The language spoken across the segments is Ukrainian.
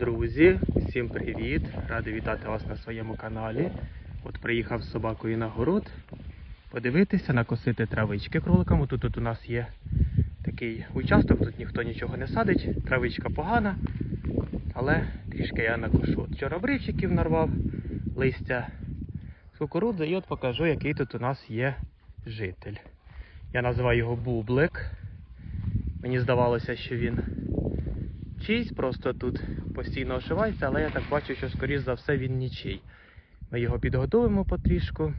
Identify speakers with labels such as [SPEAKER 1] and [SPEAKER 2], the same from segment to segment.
[SPEAKER 1] Друзі, всім привіт! Радий вітати вас на своєму каналі. От приїхав з собакою на город подивитися, накосити травички кроликам. Тут, тут у нас є такий участок, тут ніхто нічого не садить, травичка погана, але трішки я накошу. От Чорнобривчиків нарвав, листя з кукурудзи, і от покажу, який тут у нас є житель. Я називаю його Бублик. Мені здавалося, що він чийсь, просто тут постійно ошивається, але я так бачу, що скоріш за все він нічий. Ми його підготуємо потрішку.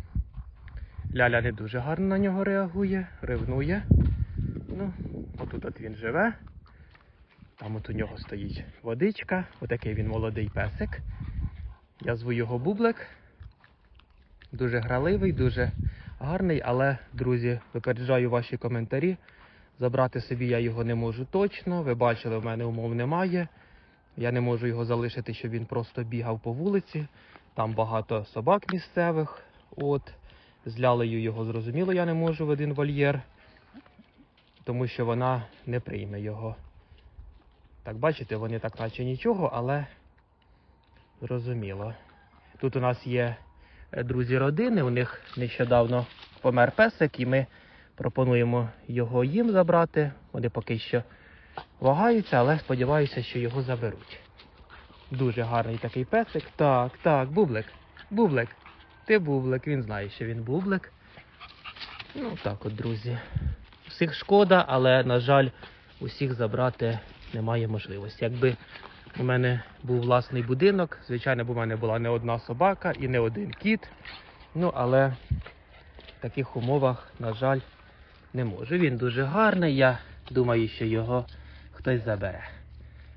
[SPEAKER 1] Ляля не дуже гарно на нього реагує, ревнує. Ну, отут от він живе. Там от у нього стоїть водичка. Отакий він молодий песик. Я зву його Бублик. Дуже граливий, дуже гарний, але, друзі, випереджаю ваші коментарі. Забрати собі я його не можу точно. Ви бачили, в мене умов немає. Я не можу його залишити, щоб він просто бігав по вулиці. Там багато собак місцевих. От. З лялею його зрозуміло, я не можу в один вольєр, тому що вона не прийме його. Так, бачите, вони так наче нічого, але зрозуміло. Тут у нас є е, друзі родини, у них нещодавно помер песик, і ми пропонуємо його їм забрати. Вони поки що вагаються, але сподіваюся, що його заберуть. Дуже гарний такий песик. Так, так, бублик. Бублик. Ти бублик, він знає, що він бублик. Ну так от, друзі. Всіх шкода, але, на жаль, усіх забрати немає можливості. Якби у мене був власний будинок, звичайно, б у мене була не одна собака і не один кіт. Ну, але в таких умовах, на жаль, не можу. Він дуже гарний. Я думаю, що його хтось забере.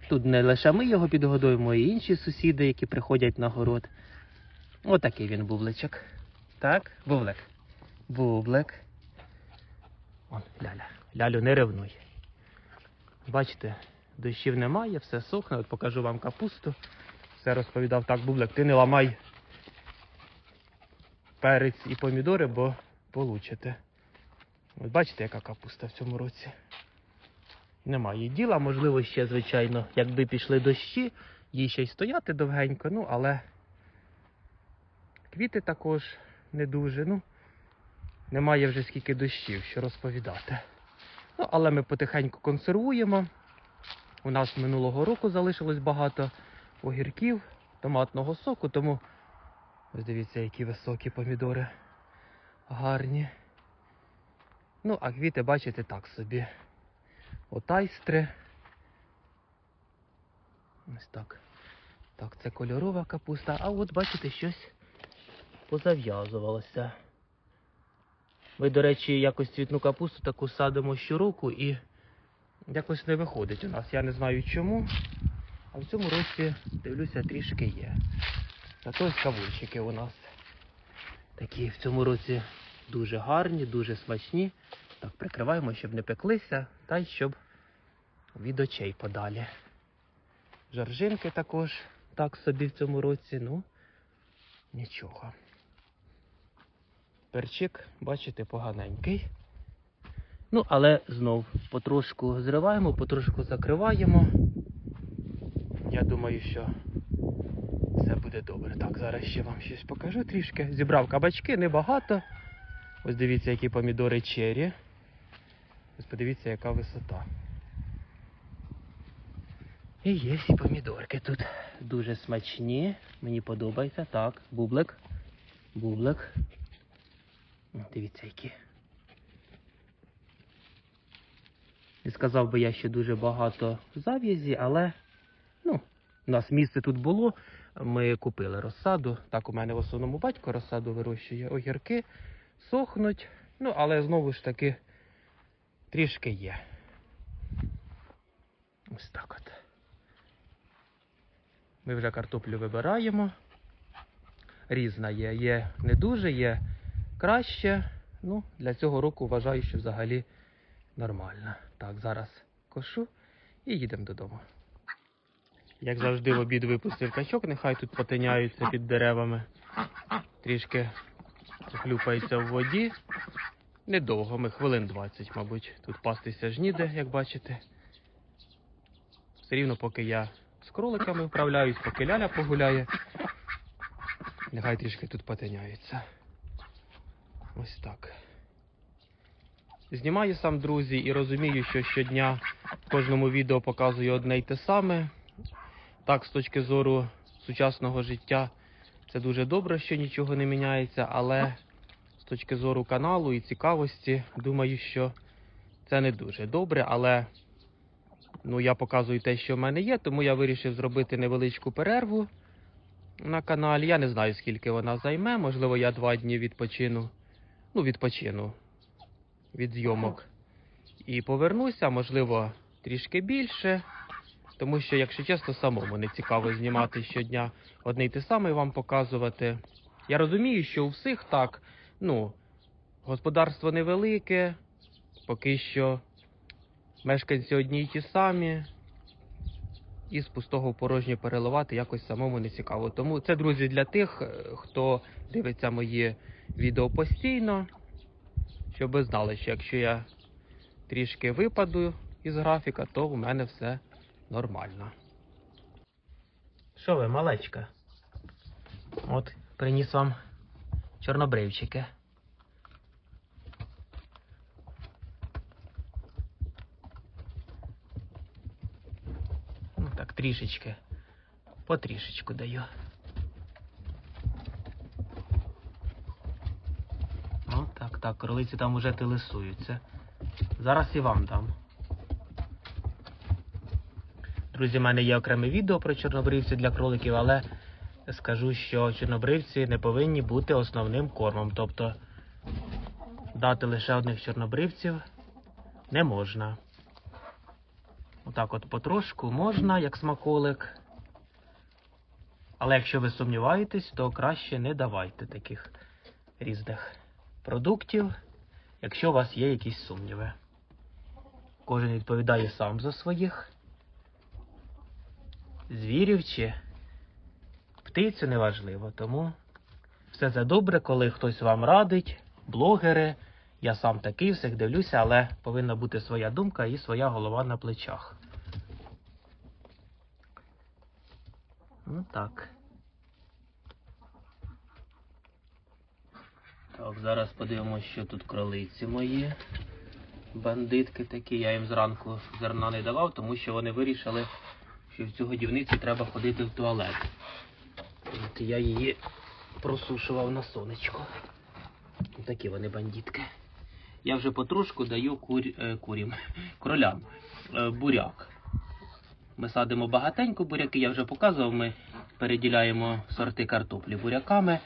[SPEAKER 1] Тут не лише ми його підгодуємо, і інші сусіди, які приходять на город. Отакий він бубличок. Так, бублик. Бублик. Он, ляля. Лялю, не ревнуй. Бачите, дощів немає, все сохне. От покажу вам капусту. Все розповідав так, бублик, ти не ламай перець і помідори, бо получите. От бачите, яка капуста в цьому році. Немає діла, можливо, ще, звичайно, якби пішли дощі, їй ще й стояти довгенько, ну, але квіти також не дуже. Ну, немає вже скільки дощів, що розповідати. Ну, але ми потихеньку консервуємо. У нас минулого року залишилось багато огірків, томатного соку, тому ось дивіться, які високі помідори гарні. Ну, а квіти, бачите, так собі. Отайстри. Ось так. Так, це кольорова капуста. А от бачите, щось позав'язувалося. Ми, до речі, якось цвітну капусту таку садимо щороку і якось не виходить у нас. Я не знаю чому. А в цьому році, дивлюся, трішки є. Зато ось кавунчики у нас такі в цьому році дуже гарні, дуже смачні. Так, прикриваємо, щоб не пеклися, та й щоб від очей подалі. Жаржинки також так собі в цьому році, ну нічого. Перчик, бачите, поганенький. Ну, але знов потрошку зриваємо, потрошку закриваємо. Я думаю, що все буде добре. Так, зараз ще вам щось покажу трішки. Зібрав кабачки, небагато. Ось дивіться, які помідори чері. Ось подивіться, яка висота. І є всі помідорки тут. Дуже смачні. Мені подобається. Так, бублик. Бублик. Дивіться, які. Не сказав би я, що дуже багато зав'язі, але ну, у нас місце тут було. Ми купили розсаду. Так, у мене в основному батько розсаду вирощує огірки, сохнуть. Ну, але знову ж таки трішки є. Ось так от. Ми вже картоплю вибираємо. Різна є. Є не дуже, є краще. Ну, для цього року вважаю, що взагалі нормально. Так, зараз кошу і їдемо додому. Як завжди, в обід випустив качок, нехай тут потиняються під деревами. Трішки хлюпаються в воді. Недовго, ми хвилин 20, мабуть. Тут пастися ж ніде, як бачите. Все рівно, поки я з кроликами вправляюсь, поки ляля погуляє. Нехай трішки тут потиняються. Ось так. Знімаю сам, друзі, і розумію, що щодня в кожному відео показую одне й те саме. Так, з точки зору сучасного життя, це дуже добре, що нічого не міняється, але з точки зору каналу і цікавості, думаю, що це не дуже добре, але ну, я показую те, що в мене є, тому я вирішив зробити невеличку перерву на каналі. Я не знаю, скільки вона займе. Можливо, я два дні відпочину. Ну, відпочину від зйомок. І повернуся, можливо, трішки більше. Тому що, якщо чесно, самому не цікаво знімати щодня одне й те саме вам показувати. Я розумію, що у всіх так, ну, господарство невелике, поки що мешканці одні й ті самі. І з пустого в порожнє переливати якось самому не цікаво. Тому це, друзі, для тих, е, хто дивиться мої відео постійно, щоб ви знали, що якщо я трішки випаду із графіка, то у мене все нормально. Що ви, малечка? От, приніс вам чорнобривчики. Ну так, трішечки. Потрішечку даю. Ну так, так, кролиці там уже телесуються. Зараз і вам дам. Друзі, в мене є окреме відео про чорнобривців для кроликів, але скажу, що чорнобривці не повинні бути основним кормом. Тобто дати лише одних чорнобривців не можна. Отак от потрошку можна, як смаколик. Але якщо ви сумніваєтесь, то краще не давайте таких різних продуктів, якщо у вас є якісь сумніви. Кожен відповідає сам за своїх звірів чи птицю неважливо. Тому все це добре, коли хтось вам радить, блогери. Я сам такий, всіх дивлюся, але повинна бути своя думка і своя голова на плечах. Ну так. Так, зараз подивимося, що тут кролиці мої. Бандитки такі. Я їм зранку зерна не давав, тому що вони вирішили, що в цю годівницю треба ходити в туалет. От я її просушував на сонечко. Такі вони бандитки. Я вже потрошку даю кур... е, курям, кролям е, буряк. Ми садимо багатенько буряки, я вже показував, ми переділяємо сорти картоплі буряками.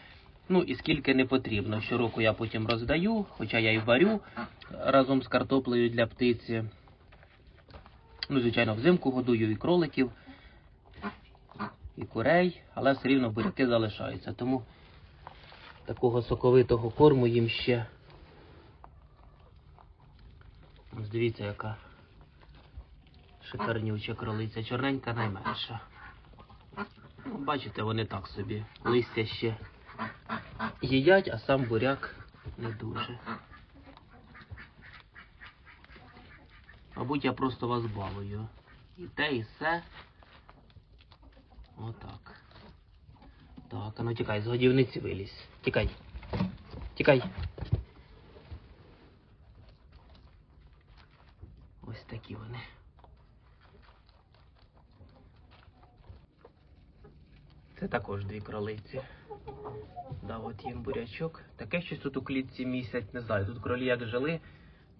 [SPEAKER 1] Ну і скільки не потрібно. Щороку я потім роздаю, хоча я і варю разом з картоплею для птиці. Ну, звичайно, взимку годую і кроликів, і курей, але все рівно буряки залишаються. Тому такого соковитого корму їм ще. Ось дивіться, яка шикарнюча кролиця, чорненька найменша. Ну, бачите, вони так собі. Листя ще їдять, а сам буряк не дуже. Мабуть, я просто вас балую. І те, і все. Отак. Так, а ну тікай, з годівниці вилізь. Тікай. Тікай. Ось такі вони. Це також дві кролиці. Да, от їм бурячок. Таке щось тут у клітці місяць, не знаю. Тут кролі як жили,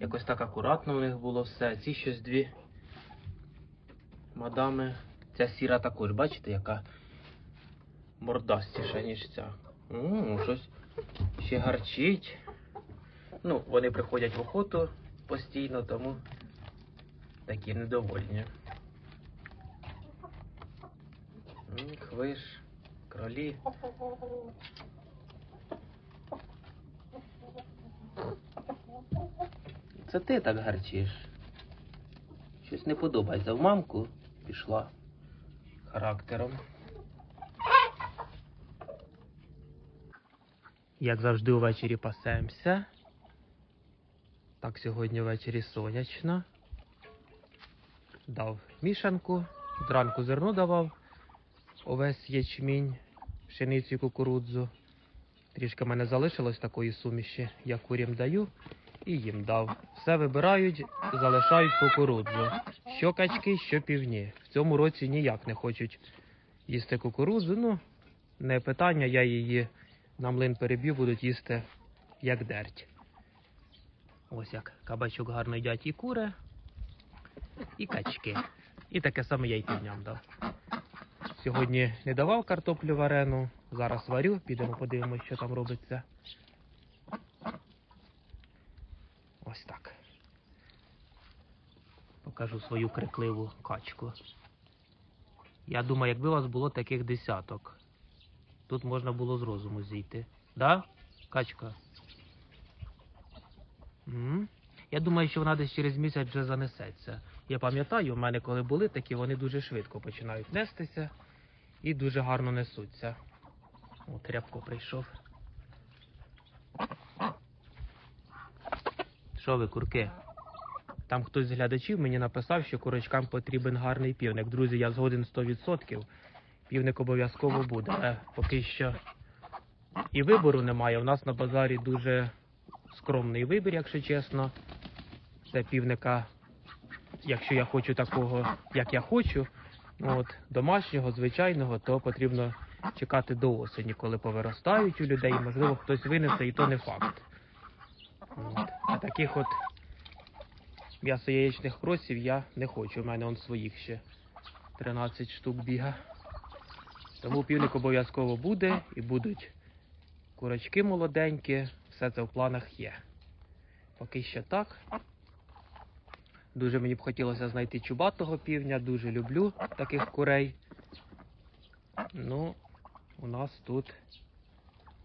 [SPEAKER 1] якось так акуратно у них було все. Ці щось дві мадами. Ця сіра також, бачите, яка мордастіша, ніж ця. М, щось ще гарчить. Ну, вони приходять в охоту постійно, тому такі недовольні. Хвиш, кролі. Це ти так гарчиш. Щось не подобається. В мамку пішла характером. Як завжди увечері пасемося. Так, сьогодні ввечері сонячно. Дав мішанку, зранку зерно давав. овес, ячмінь, пшеницю, і кукурудзу. Трішки в мене залишилось такої суміші. Я курям даю і їм дав. Все вибирають, залишають кукурудзу. Що качки, що півні. В цьому році ніяк не хочуть їсти кукурудзу. Ну, не питання, я її на млин переб'ю, будуть їсти як дерть. Ось як кабачок гарно їдять і кури, і качки. І таке саме я й півням дав. Сьогодні не давав картоплю варену, зараз варю, підемо подивимося, що там робиться. Ось так. Покажу свою крикливу качку. Я думаю, якби у вас було таких десяток, тут можна було з розуму зійти. Да, качка? М? Я думаю, що вона десь через місяць вже занесеться. Я пам'ятаю, в мене коли були такі, вони дуже швидко починають нестися і дуже гарно несуться. От рябко прийшов. Що курки? Там хтось з глядачів мені написав, що курочкам потрібен гарний півник. Друзі, я згоден 100%. Півник обов'язково буде. Е, поки що і вибору немає. У нас на базарі дуже скромний вибір, якщо чесно. Це півника, якщо я хочу такого, як я хочу, от, домашнього, звичайного, то потрібно чекати до осені, коли повиростають у людей. Можливо, хтось винесе, і то не факт. Таких от м'ясо яєчних кросів я не хочу. У мене он своїх ще 13 штук біга. Тому півник обов'язково буде і будуть курочки молоденькі, все це в планах є. Поки що так. Дуже мені б хотілося знайти чубатого півня, дуже люблю таких курей. Ну, у нас тут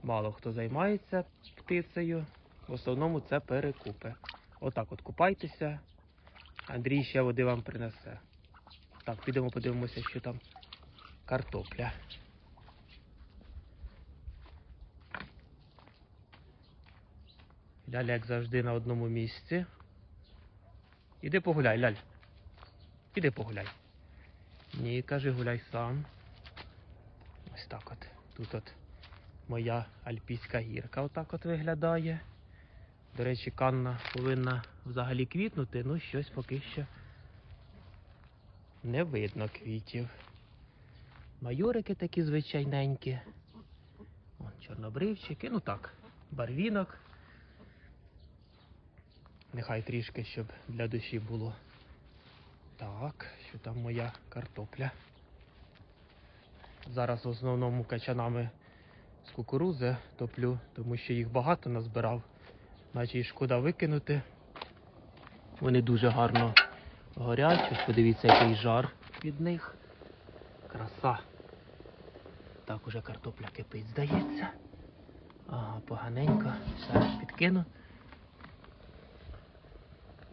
[SPEAKER 1] мало хто займається птицею. В основному це перекупи. Отак от купайтеся. Андрій ще води вам принесе. Так, підемо подивимося, що там картопля. Ляля, як завжди, на одному місці. Іди погуляй, ляль. Іди погуляй. Ні, каже, гуляй сам. Ось так от. Тут от моя альпійська гірка отак от виглядає. До речі, канна повинна взагалі квітнути, ну щось поки що не видно квітів. Майорики такі звичайненькі. Вон чорнобривчики, ну так, барвінок. Нехай трішки, щоб для душі було. Так, що там моя картопля. Зараз в основному качанами з кукурузи топлю, тому що їх багато назбирав, наче і шкода викинути. Вони дуже гарно горять. Ось подивіться, який жар від них. Краса. Так уже картопля кипить, здається. Ага, поганенько. Зараз підкину.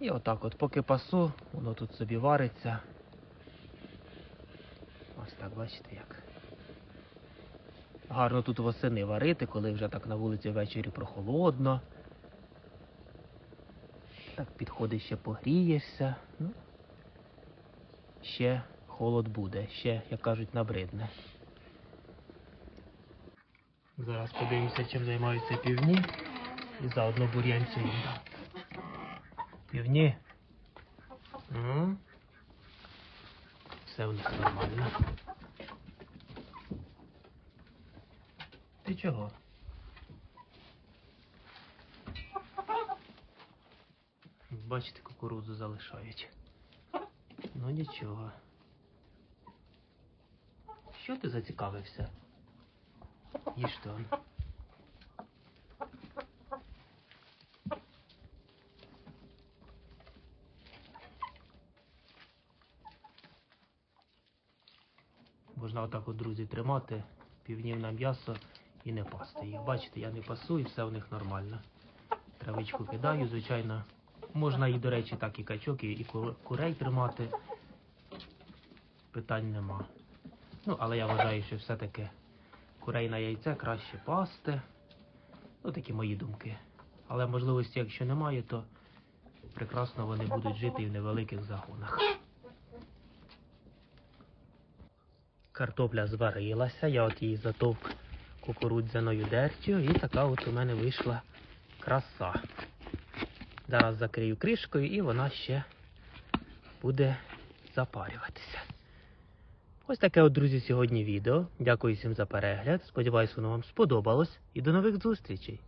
[SPEAKER 1] І отак от, поки пасу, воно тут собі вариться. Ось так, бачите як. Гарно тут восени варити, коли вже так на вулиці ввечері прохолодно. Так підходиш ще погрієшся. Ну, ще холод буде, ще, як кажуть, набридне. Зараз подивимося, чим займаються півні. І заодно бур'янцю їм дам. Півні. М? Все у них нормально. Ти чого? Бачите, кукурудзу залишають. Ну нічого. Що ти зацікавився? Їж то. Можна отак от, друзі, тримати півнів на м'ясо і не пасти їх. Бачите, я не пасу і все у них нормально. Травичку кидаю, звичайно. Можна і, до речі, так і качок, і, курей тримати. Питань нема. Ну, але я вважаю, що все-таки курей на яйце краще пасти. Ну, такі мої думки. Але можливості, якщо немає, то прекрасно вони будуть жити і в невеликих загонах. Картопля зварилася, я от її затовк кукурудзяною дертю, і така от у мене вийшла краса. Зараз закрию кришкою і вона ще буде запарюватися. Ось таке от, друзі, сьогодні відео. Дякую всім за перегляд. Сподіваюсь, воно вам сподобалось і до нових зустрічей!